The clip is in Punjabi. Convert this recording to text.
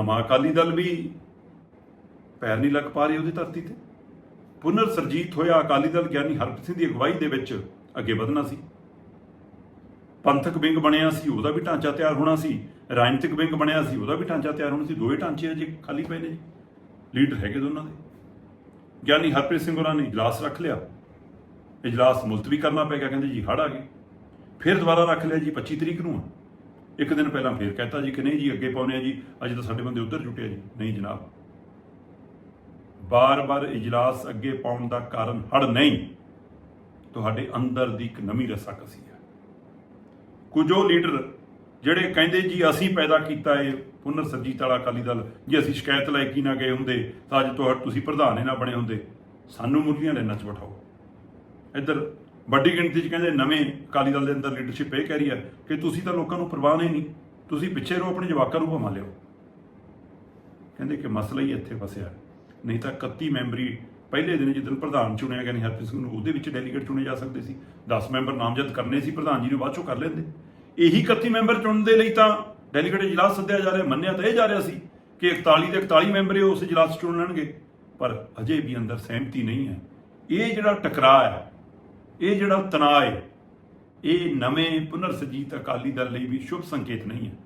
ਨਵਾਂ ਅਕਾਲੀ ਦਲ ਵੀ ਪੈਰ ਨਹੀਂ ਲੱਗ ਪਾ ਰਹੀ ਉਹਦੀ ਧਰਤੀ ਤੇ। ਪੁਨਰ ਸਰਜੀਤ ਹੋਇਆ ਅਕਾਲੀ ਦਲ ਗਿਆਨੀ ਹਰਪ੍ਰੀਤ ਸਿੰਘ ਦੀ ਅਗਵਾਈ ਦੇ ਵਿੱਚ ਅੱਗੇ ਵਧਣਾ ਸੀ। ਪੰਥਕ ਵਿੰਗ ਬਣਿਆ ਸੀ, ਉਹਦਾ ਵੀ ਢਾਂਚਾ ਤਿਆਰ ਹੋਣਾ ਸੀ। ਰਾਜਨੀਤਿਕ ਵਿੰਗ ਬਣਿਆ ਸੀ, ਉਹਦਾ ਵੀ ਢਾਂਚਾ ਤਿਆਰ ਹੋਣਾ ਸੀ। ਦੋਵੇਂ ਢਾਂਚੇ ਅਜੇ ਖਾਲੀ ਪਏ ਨੇ ਲੀਡਰ ਹੈਗੇ ਦੋਨਾਂ ਦੇ। ਗਿਆਨੀ ਹਰਪ੍ਰੀਤ ਸਿੰਘ ਹੋਰਾਂ ਨੇ ਇਜਲਾਸ ਰੱਖ ਲਿਆ। ਇਜਲਾਸ ਮੁਲਤਵੀ ਕਰਨਾ ਪੈ ਗਿਆ, ਕਹਿੰਦੇ ਜੀ ਹੜ ਆ ਗਏ। ਫਿਰ ਦੁਬਾਰਾ ਰੱਖ ਲਿਆ ਜੀ 25 ਤਰੀਕ ਨੂੰ ਇੱਕ ਦਿਨ ਪਹਿਲਾਂ ਫੇਰ ਕਹਿਤਾ ਜੀ ਕਿ ਨਹੀਂ ਜੀ, ਅੱਗੇ ਪਾਉਨੇ ਆ ਜੀ। ਅੱਜ ਤਾਂ ਸਾਡੇ ਬੰਦੇ ਉੱਧਰ ਜੁਟੇ ਜੀ। ਨਹੀਂ ਜਨਾਬ। ਬਾਰ-ਬਾਰ ਇਜਲਾਸ ਅੱਗੇ ਪਾਉਣ ਦਾ ਕਾਰਨ ਹੜ ਨਹੀਂ। ਤੁਹਾਡੇ ਅੰਦਰ ਦੀ ਇੱਕ ਨਵੀਂ ਰਸਾਕਸੀ ਹੈ ਕੁਝ ਉਹ ਲੀਡਰ ਜਿਹੜੇ ਕਹਿੰਦੇ ਜੀ, ਅਸੀਂ ਪੈਦਾ ਕੀਤਾ ਏ ਪੁਨਰ ਸਰਜੀਤ ਵਾਲਾ ਅਕਾਲੀ ਦਲ। ਜੇ ਅਸੀਂ ਸ਼ਿਕਾਇਤ ਲੈ ਕੇ ਨਾ ਗਏ ਹੁੰਦੇ, ਤਾਂ ਅੱਜ ਤੁਹਾ ਤੁਸੀਂ ਪ੍ਰਧਾਨ ਹੀ ਨਾ ਬਣੇ ਹੁੰਦੇ। ਸਾਨੂੰ ਮੁਰਗੀਆਂ ਲੈਣਾ ਚ ਬਿਠਾਓ। ਇੱਧਰ ਵੱਡੀ ਗਿਣਤੀ 'ਚ ਕਹਿੰਦੇ ਨਵੇਂ ਅਕਾਲੀ ਦਲ ਦੇ ਅੰਦਰ ਲੀਡਰਸ਼ਿਪ ਇਹ ਕਹਿ ਰਹੀ ਹੈ ਕਿ ਤੁਸੀਂ ਤਾਂ ਲੋਕਾਂ ਨੂੰ ਪਰਵਾਹ ਨਹੀਂ ਨਹੀਂ ਤੁਸੀਂ ਪਿੱਛੇ ਰਹੋ, ਆਪਣੇ ਜਵਾਕਾਂ ਨੂੰ ਭਮਾ ਲਿਓ ਕਹਿੰਦੇ ਕਿ ਮਸਲਾ ਹੀ ਇੱਥੇ ਫਸਿਆ। ਨਹੀਂ ਤਾਂ 31 ਮੈਂਬਰੀ ਪਹਿਲੇ ਦਿਨ ਜਦੋਂ ਪ੍ਰਧਾਨ ਚੁਣਿਆ ਗਿਆ ਨਹੀਂ ਹਰਪ੍ਰੀਤ ਸਿੰਘ ਨੂੰ, ਉਹਦੇ ਵਿੱਚ ਡੈਲੀਗੇਟ ਚੁਣੇ ਜਾ ਸਕਦੇ ਸੀ। 10 ਮੈਂਬਰ ਨਾਮਜ਼ਦ ਕਰਨੇ ਸੀ, ਪ੍ਰਧਾਨ ਜੀ ਨੂੰ ਬਾਅਦ ਚੋਂ ਕਰ ਲੈਂਦੇ। ਇਹੀ 31 ਮੈਂਬਰ ਚੁਣਨ ਦੇ ਲਈ ਤਾਂ ਡੈਲੀਗੇਟ ਇਜਲਾਸ ਸੱਦਿਆ ਜਾ ਰਿਹਾ, ਮੰਨਿਆ ਤਾਂ ਇਹ ਜਾ ਰਿਹਾ ਸੀ ਕਿ 41 ਦੇ 41 ਮੈਂਬਰ ਹੀ ਉਸ ਇਜਲਾਸ 'ਚ ਲੈਣਗੇ। ਪਰ ਅਜੇ ਵੀ ਅੰਦਰ ਸਹਿਮਤੀ ਨਹੀਂ ਹੈ। ਇਹ ਜਿਹੜਾ ਟਕਰਾਅ ਹੈ ਇਹ ਜਿਹੜਾ ਤਣਾਅ ਹੈ, ਇਹ ਨਵੇਂ ਪੁਨਰ ਸਰਜੀਤ ਅਕਾਲੀ ਦਲ ਲਈ ਵੀ ਸ਼ੁਭ ਸੰਕੇਤ ਨਹੀਂ ਹੈ।